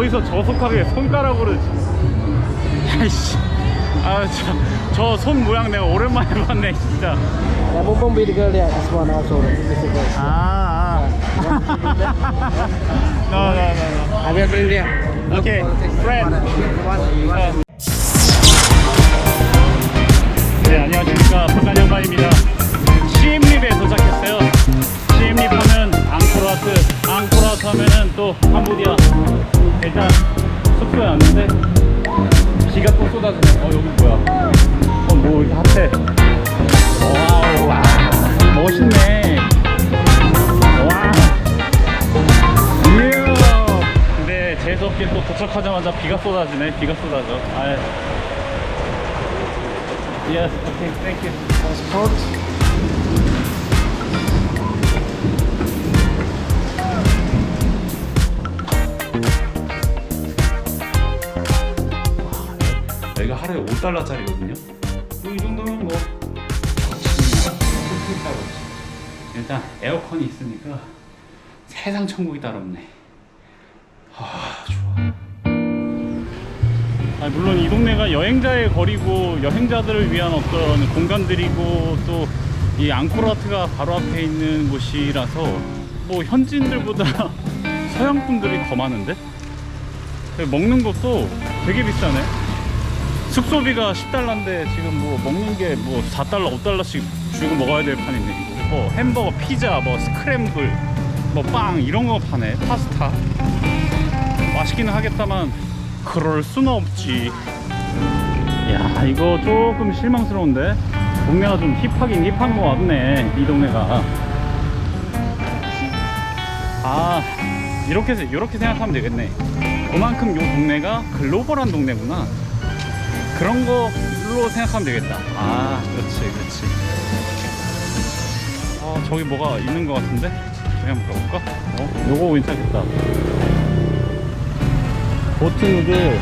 어디서 저속하게 손가락으로 야이씨. 아저 손 모양 내가 오랜만에 봤네 진짜. The girl there, this one also. 아 I will bring there. 오케이 One. 네 안녕하십니까. 북한 양반입니다. 시엠립에 도착했어요. 시엠립 하면 앙코르와트 앙코르와트 하면은 또 캄보디아 일단 숙소에 왔는데 비가 또 쏟아지네. 어 여기 뭐야? 어뭐 이렇게 핫해. 와우 와. 멋있네. 와. 근데 재수없게 또 도착하자마자 비가 쏟아지네. 비가 쏟아져. 아 Yes, okay, thank you. Passport. 여기가 하루에 5달러짜리거든요. 이 정도면 뭐 일단 에어컨이 있으니까 세상 천국이 따로 없네. 아 좋아. 아, 물론 이 동네가 여행자의 거리고 여행자들을 위한 어떤 공간들이고 또 이 앙코르와트가 바로 앞에 있는 곳이라서 뭐 현지인들보다 서양 분들이 더 많은데 먹는 것도 되게 비싸네. 숙소비가 10달러인데 지금 뭐 먹는 게 뭐 4달러, 5달러씩 주고 먹어야 될 판인데 이거 뭐 햄버거, 피자, 뭐 스크램블, 뭐 빵 이런 거 파네. 파스타. 맛있기는 하겠다만 그럴 수는 없지. 야 이거 조금 실망스러운데 동네가 좀 힙하긴 힙한 거 같네 이 동네가. 아 이렇게 이렇게 생각하면 되겠네. 그만큼 요 동네가 글로벌한 동네구나. 그런 걸로 생각하면 되겠다. 아, 그렇지, 그렇지. 아, 저기 뭐가 있는 것 같은데? 저기 한번 가볼까? 어, 요거 괜찮겠다. 보트 누들.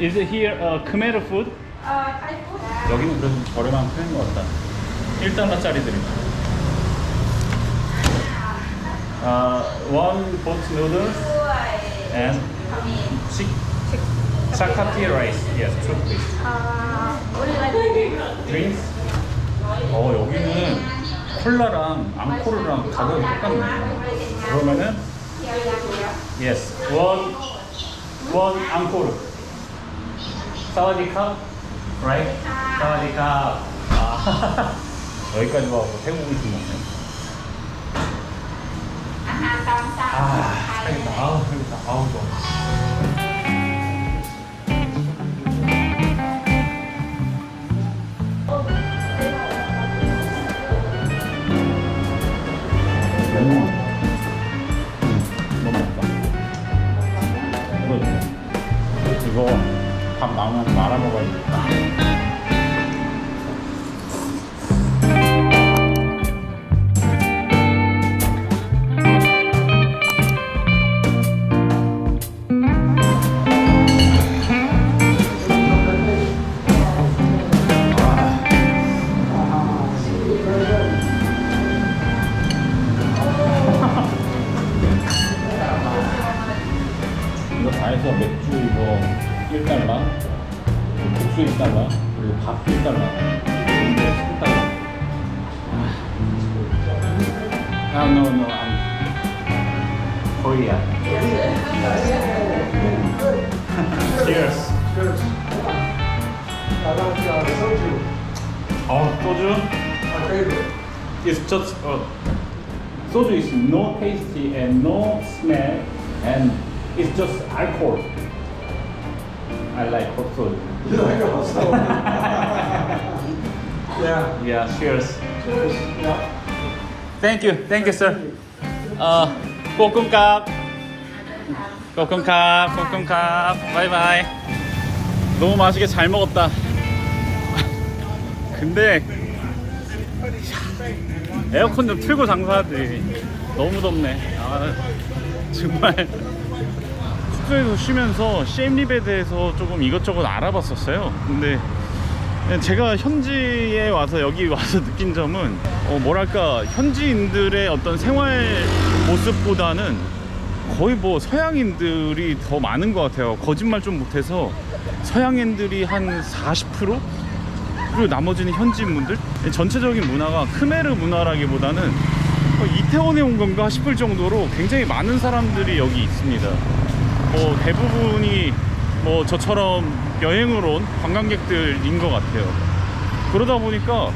Is it here uh, Khmer food? 여기는 그래도 좀 저렴한 편인 것 같다. 1달러짜리들이. 아, one boat noodles and chick Chakati rice. Yes, two please. Drinks. 어 여기는 콜라랑 앙코르랑 가격이 똑같네. 그러면은 yes, one one 앙코르. 사와디카, right? 사와디카. 아 여기까지 와서 태국을 좀 먹네. 아, 살겠다. 아우, 살겠다. 아우, 좋아. 너무 너무 맛있다. 이거 이거 밥 남으면 말아 먹어야겠다. No, no, no. I'm Korea. Cheers. Cheers. I like uh, soju. Oh, soju? My favorite. It's just uh, Soju is no tasty and no smell, and it's just alcohol. I like hot soju. You like hot soju? yeah. Yeah. Cheers. Cheers. Yeah. Thank you, thank you, sir. 어, 꼬끔값. 꼬끔값, 꼬끔값. 바이바이. 너무 맛있게 잘 먹었다. 근데 에어컨 좀 틀고 장사하지. 너무 덥네. 아, 정말 숙소에서 쉬면서 시엠립에 대해서 조금 이것저것 알아봤었어요. 근데 제가 현지에 와서 여기 와서 느낀 점은 어, 뭐랄까 현지인들의 어떤 생활 모습보다는 거의 뭐 서양인들이 더 많은 것 같아요. 거짓말 좀 못해서 서양인들이 한 40%? 그리고 나머지는 현지인분들? 전체적인 문화가 크메르 문화라기보다는 어, 이태원에 온 건가 싶을 정도로 굉장히 많은 사람들이 여기 있습니다. 뭐 대부분이 뭐 저처럼 여행을 온 관광객들인 것 같아요. 그러다 보니까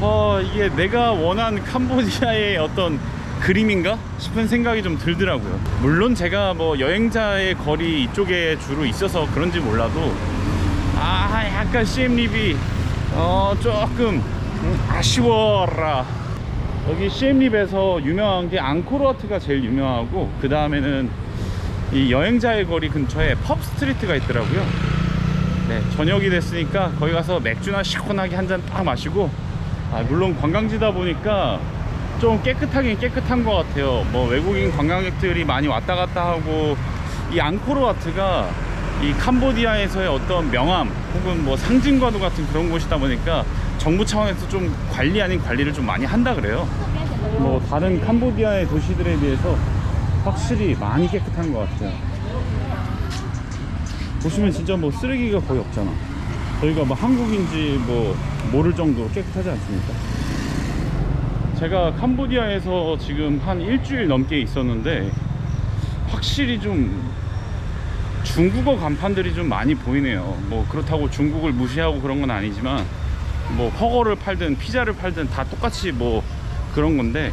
어, 이게 내가 원한 캄보디아의 어떤 그림인가 싶은 생각이 좀 들더라고요. 물론 제가 뭐 여행자의 거리 이쪽에 주로 있어서 그런지 몰라도 아 약간 CM립이 어 조금 음, 아쉬워라. 여기 CM립에서 유명한 게 앙코르와트가 제일 유명하고 그 다음에는 이 여행자의 거리 근처에 펍 스트리트가 있더라고요. 네, 저녁이 됐으니까 거기 가서 맥주나 시원하게 한 잔 딱 마시고 아, 물론 관광지다 보니까 좀 깨끗하긴 깨끗한 것 같아요. 뭐 외국인 관광객들이 많이 왔다 갔다 하고 이 앙코르와트가 이 캄보디아에서의 어떤 명함 혹은 뭐 상징과도 같은 그런 곳이다 보니까 정부 차원에서 좀 관리 아닌 관리를 좀 많이 한다 그래요. 뭐 다른 캄보디아의 도시들에 비해서 확실히 많이 깨끗한 것 같아요. 보시면 진짜 뭐 쓰레기가 거의 없잖아. 저희가 뭐 한국인지 뭐 모를 정도로 깨끗하지 않습니까? 제가 캄보디아에서 지금 한 일주일 넘게 있었는데 확실히 좀 중국어 간판들이 좀 많이 보이네요. 뭐 그렇다고 중국을 무시하고 그런 건 아니지만 뭐 허거를 팔든 피자를 팔든 다 똑같이 뭐 그런 건데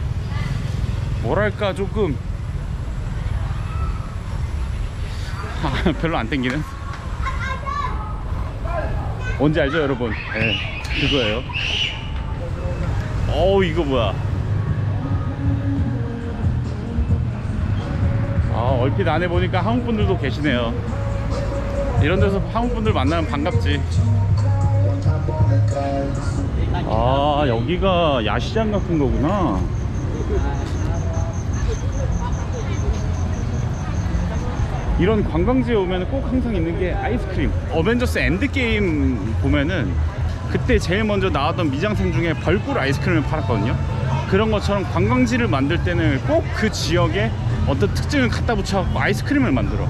뭐랄까 조금 아, 별로 안 땡기는 뭔지 알죠 여러분? 네 그거예요. 어우 이거 뭐야? 아 얼핏 안에 보니까 한국 분들도 계시네요. 이런 데서 한국 분들 만나면 반갑지. 아 여기가 야시장 같은 거구나 이런 관광지에 오면 꼭 항상 있는 게 아이스크림. 어벤져스 엔드게임 보면은 그때 제일 먼저 나왔던 미장센 중에 벌꿀 아이스크림을 팔았거든요. 그런 것처럼 관광지를 만들 때는 꼭 그 지역에 어떤 특징을 갖다 붙여갖고 아이스크림을 만들어.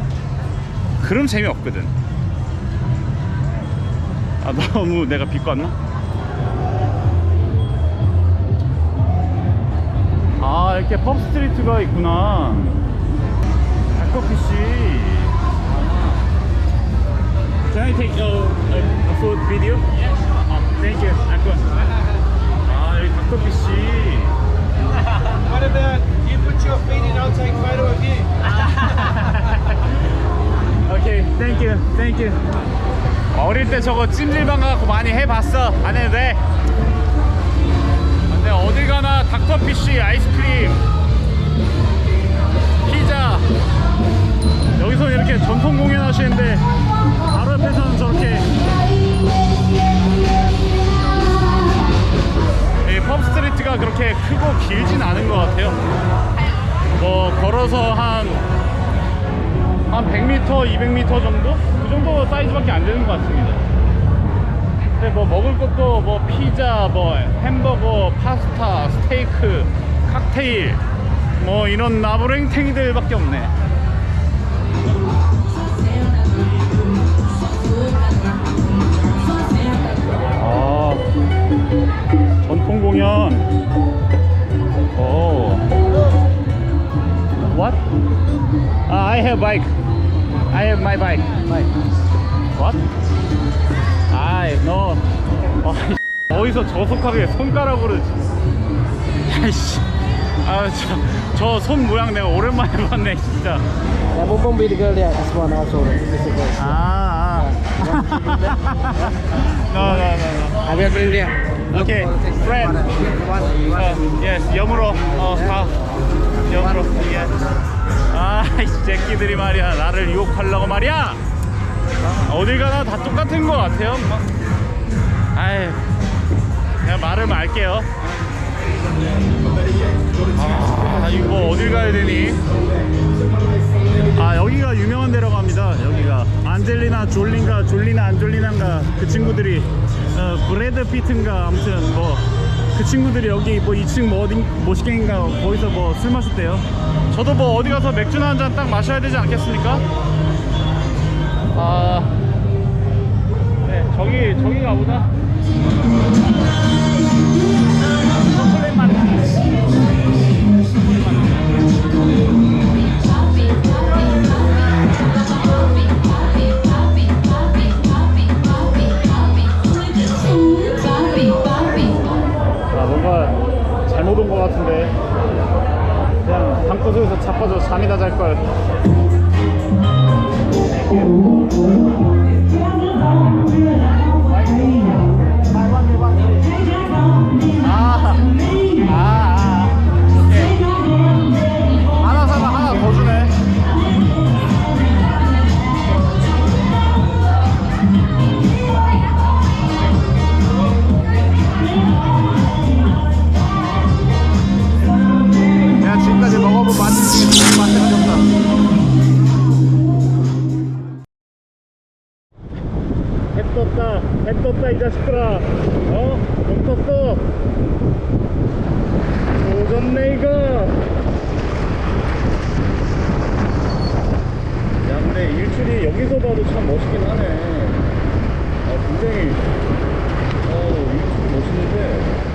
그럼 재미없거든. 아 너무 내가 비꼬았나? 아 이렇게 펍 스트리트가 있구나 닭커피 씨 Can I take a, a, a food video? Yes. Oh, thank you. 닭커. 아 여기 닭커피 씨 What about you put your feet in, I'll take photo of you. 오케이, 땡큐, 땡큐. 어릴 때 저거 찜질방 가고 많이 해봤어. 안 해도 돼. 근데 어딜 가나 닥터피쉬 아이스크림, 정도 사이즈밖에 안 되는 것 같습니다. 근데 뭐 먹을 것도 뭐 피자, 뭐 햄버거, 파스타, 스테이크, 칵테일, 뭐 이런 나부랭탱이들 밖에 없네. 아, 전통 공연. 오. What? Uh, I have bike. I have my bike. Bike. What? I no. 어, 어디서 저속하게 손가락으로. 아이씨. 아, 저, 저손 모양 내가 오랜만에 봤네, 진짜. Be the girl there. This one also. This is the girl. 아, 아. no, no, no, no. I will bring there. Okay, friend. 어, yes, 영어로. 어, 가. 영어로. 예. 아, 이 새끼들이 말이야. 나를 유혹하려고 말이야. 어딜 가나 다 똑같은 것 같아요. 뭐. 아이, 그냥 말을 말게요. 아, 이거 뭐 어딜 가야 되니? 아, 여기가 유명한 데라고 합니다. 여기가 안젤리나 졸린가 졸리나 안 졸리나인가 그 친구들이 어, 브래드 피트인가 아무튼 뭐 그 친구들이 여기 뭐 2층 뭐 어디 모시갱인가 거기서 뭐 술 마셨대요. 저도 뭐 어디 가서 맥주나 한 잔 딱 마셔야 되지 않겠습니까? 아, 네 저기 저기가 보다. 아 뭔가 잘못 온 것 같은데. 그냥 방구석에서 자빠져 잠이나 잘걸 아, 해 떴다, 해 떴다 이 자식들아. 어? 좀 떴어. 조졌네 이거. 야 근데 일출이 여기서 봐도 참 멋있긴 하네. 아 굉장히 어 일출이 멋있는데